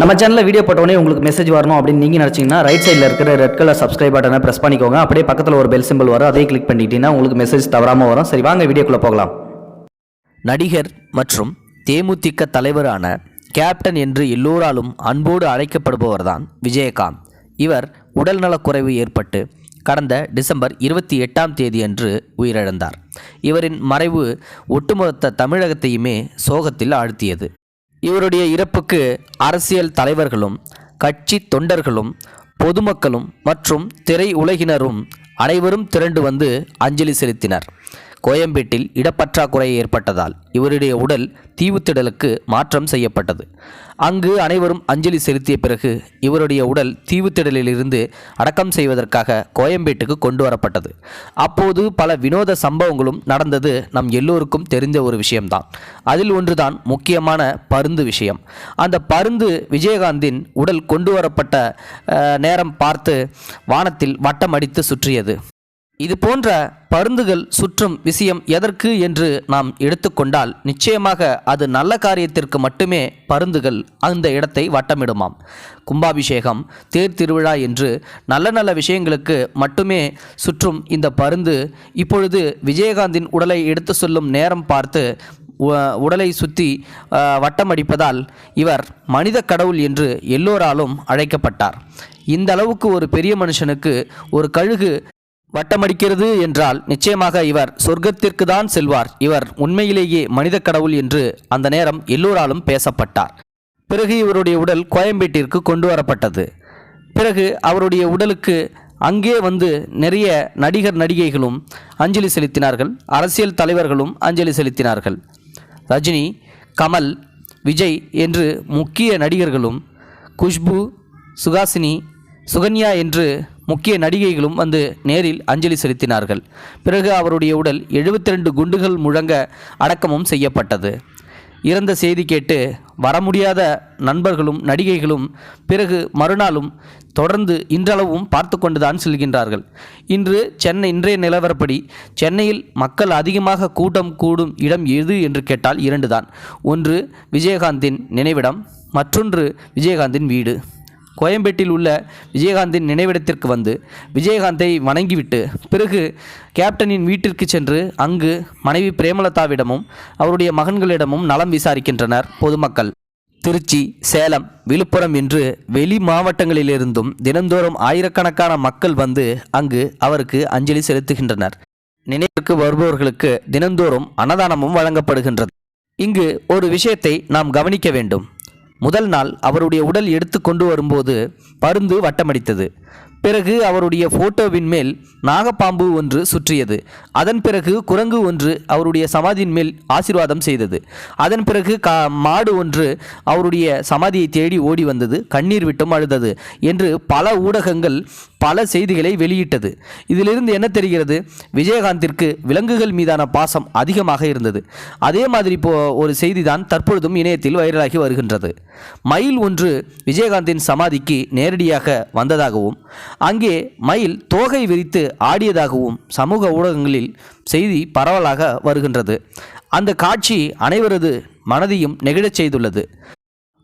நம்ம சேனலில் வீடியோ போட்டோடனே உங்களுக்கு மெசேஜ் வரணும் அப்படின்னு நீங்கள் நினச்சிங்கன்னா ரைட் சைடில் இருக்கிற ரெட் கலர் சப்ஸ்கிரைப் பட்டனை ப்ரெஸ் பண்ணிக்கோங்க. அப்படியே பக்கத்தில் ஒரு பெல் சிம்பிள் வரும். அதே கிளிக் பண்ணிட்டீங்கன்னா உங்களுக்கு மெசேஜ் தவறாமல் வரும். சரி வாங்க வீடியோக்குள்ளே போகலாம். நடிகர் மற்றும் தேமுதிக தலைவரான கேப்டன் என்று எல்லோராலும் அன்போடு அழைக்கப்படுபவர் தான் விஜயகாந்த். இவர் உடல்நலக்குறைவு ஏற்பட்டு கடந்த டிசம்பர் இருபத்தி எட்டாம் தேதியன்று உயிரிழந்தார். இவரின் மறைவு ஒட்டுமொத்த தமிழகத்தையுமே சோகத்தில் ஆழ்த்தியது. இவருடைய இறப்புக்கு அரசியல் தலைவர்களும் கட்சி தொண்டர்களும் பொதுமக்களும் மற்றும் திரை உலகினரும் அனைவரும் திரண்டு வந்து அஞ்சலி செலுத்தினர். கோயம்பேட்டில் இடப்பற்றாக்குறை ஏற்பட்டதால் இவருடைய உடல் தீவுத்திடலுக்கு மாற்றம் செய்யப்பட்டது. அங்கு அனைவரும் அஞ்சலி செலுத்திய பிறகு இவருடைய உடல் தீவுத்திடலிலிருந்து அடக்கம் செய்வதற்காக கோயம்பேட்டுக்கு கொண்டு வரப்பட்டது. அப்போது பல வினோத சம்பவங்களும் நடந்தது நம் எல்லோருக்கும் தெரிந்த ஒரு விஷயம்தான். அதில் ஒன்றுதான் முக்கியமான பருந்து விஷயம். அந்த பருந்து விஜயகாந்தின் உடல் கொண்டு வரப்பட்ட நேரம் பார்த்து வானத்தில் வட்டம் அடித்து சுற்றியது. இது போன்ற பருந்துகள் சுற்றும் விஷயம் எதற்கு என்று நாம் எடுத்துக்கொண்டால் நிச்சயமாக அது நல்ல காரியத்திற்கு மட்டுமே பருந்துகள் அந்த இடத்தை வட்டமிடுமாம். கும்பாபிஷேகம் தேர் திருவிழா என்று நல்ல நல்ல விஷயங்களுக்கு மட்டுமே சுற்றும் இந்த பருந்து. இப்பொழுது விஜயகாந்தின் உடலை எடுத்து சொல்லும் நேரம் பார்த்து உடலை சுற்றி வட்டமடிப்பதால் இவர் மனித கடவுள் என்று எல்லோராலும் அழைக்கப்பட்டார். இந்த அளவுக்கு ஒரு பெரிய மனுஷனுக்கு ஒரு கழுகு வட்டமடிக்கிறது என்றால் நிச்சயமாக இவர் சொர்க்கத்திற்கு தான் செல்வார். இவர் உண்மையிலேயே மனித கடவுள் என்று அந்த நேரம் எல்லோராலும் பேசப்பட்டார். பிறகு இவருடைய உடல் கோயம்பேட்டிற்கு கொண்டு வரப்பட்டது. பிறகு அவருடைய உடலுக்கு அங்கே வந்து நிறைய நடிகர் நடிகைகளும் அஞ்சலி செலுத்தினார்கள். அரசியல் தலைவர்களும் அஞ்சலி செலுத்தினார்கள். ரஜினி கமல் விஜய் என்று முக்கிய நடிகர்களும் குஷ்பு சுகாசினி சுகன்யா என்று முக்கிய நடிகைகளும் வந்து நேரில் அஞ்சலி செலுத்தினார்கள். பிறகு அவருடைய உடல் 72 குண்டுகள் முழங்க அடக்கமும் செய்யப்பட்டது. இறந்த செய்தி கேட்டு வர முடியாத நண்பர்களும் நடிகைகளும் பிறகு மறுநாளும் தொடர்ந்து இன்றளவும் பார்த்து கொண்டுதான் செல்கின்றார்கள். இன்று சென்னை இன்றைய நிலவரப்படி சென்னையில் மக்கள் அதிகமாக கூட்டம் கூடும் இடம் எது என்று கேட்டால் இரண்டு தான் ஒன்று விஜயகாந்தின் நினைவிடம் மற்றொன்று விஜயகாந்தின் வீடு. கோயம்பேட்டில் உள்ள விஜயகாந்தின் நினைவிடத்திற்கு வந்து விஜயகாந்தை வணங்கிவிட்டு பிறகு கேப்டனின் வீட்டிற்கு சென்று அங்கு மனைவி பிரேமலதாவிடமும் அவருடைய மகன்களிடமும் நலம் விசாரிக்கின்றனர் பொதுமக்கள். திருச்சி சேலம் விழுப்புரம் என்று வெளி மாவட்டங்களிலிருந்தும் தினந்தோறும் ஆயிரக்கணக்கான மக்கள் வந்து அங்கு அவருக்கு அஞ்சலி செலுத்துகின்றனர். நினைவிற்கு வருபவர்களுக்கு தினந்தோறும் அன்னதானமும் வழங்கப்படுகின்றது. இங்கு ஒரு விஷயத்தை நாம் கவனிக்க வேண்டும். முதல் நாள் அவருடைய உடல் எடுத்து கொண்டு வரும்போது பருந்து வட்டமடித்தது. பிறகு அவருடைய போட்டோவின் மேல் நாகப்பாம்பு ஒன்று சுற்றியது. அதன் பிறகு குரங்கு ஒன்று அவருடைய சமாதியின் மேல் ஆசீர்வாதம் செய்தது. அதன் பிறகு கா மாடு ஒன்று அவருடைய சமாதியை தேடி ஓடி வந்தது. கண்ணீர் விட்டும் அழுதது என்று பல ஊடகங்கள் பல செய்திகளை வெளியிட்டது. இதிலிருந்து என்ன தெரிகிறது? விஜயகாந்திற்கு விலங்குகள் மீதான பாசம் அதிகமாக இருந்தது. அதே மாதிரி இப்போ ஒரு செய்தி தான் தற்பொழுதும் இணையத்தில் வைரலாகி வருகின்றது. மயில் ஒன்று விஜயகாந்தின் சமாதிக்கு நேரடியாக வந்ததாகவும் அங்கே மயில் தோகை விரித்து ஆடியதாகவும் சமூக ஊடகங்களில் செய்தி பரவலாக வருகின்றது. அந்த காட்சி அனைவரது மனதையும் நெகிழச் செய்துள்ளது.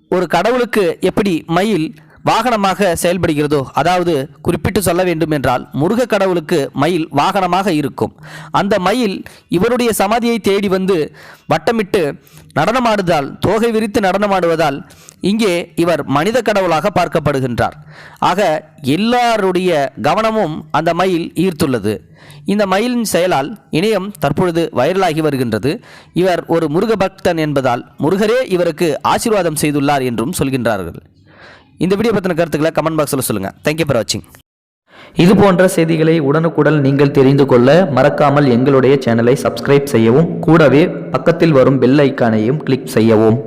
ஒரு கடவுளுக்கு எப்படி மயில் வாகனமாக செயல்படுகிறதோ அதாவது குறிப்பிட்டு சொல்ல வேண்டும் என்றால் முருக கடவுளுக்கு மயில் வாகனமாக இருக்கும். அந்த மயில் இவருடைய சமாதியை தேடி வந்து வட்டமிட்டு நடனமாடுதால் தோகை விரித்து நடனமாடுவதால் இங்கே இவர் மனித கடவுளாக பார்க்கப்படுகின்றார். ஆக எல்லாருடைய கவனமும் அந்த மயில் ஈர்த்துள்ளது. இந்த மயிலின் செயலால் இணையம் தற்பொழுது வைரலாகி வருகின்றது. இவர் ஒரு முருக பக்தன் என்பதால் முருகரே இவருக்கு ஆசீர்வாதம் செய்துள்ளார் என்றும் சொல்கின்றார்கள். இந்த வீடியோ பற்றின கருத்துக்களை கமெண்ட் பாக்ஸில் சொல்லுங்கள் தேங்க்யூ ஃபார் வாட்சிங் இது போன்ற செய்திகளை உடனுக்குடன் நீங்கள் தெரிந்து கொள்ள மறக்காமல் எங்களுடைய சேனலை சப்ஸ்கிரைப் செய்யவும் கூடவே பக்கத்தில் வரும் பெல் ஐக்கானையும் கிளிக் செய்யவும்.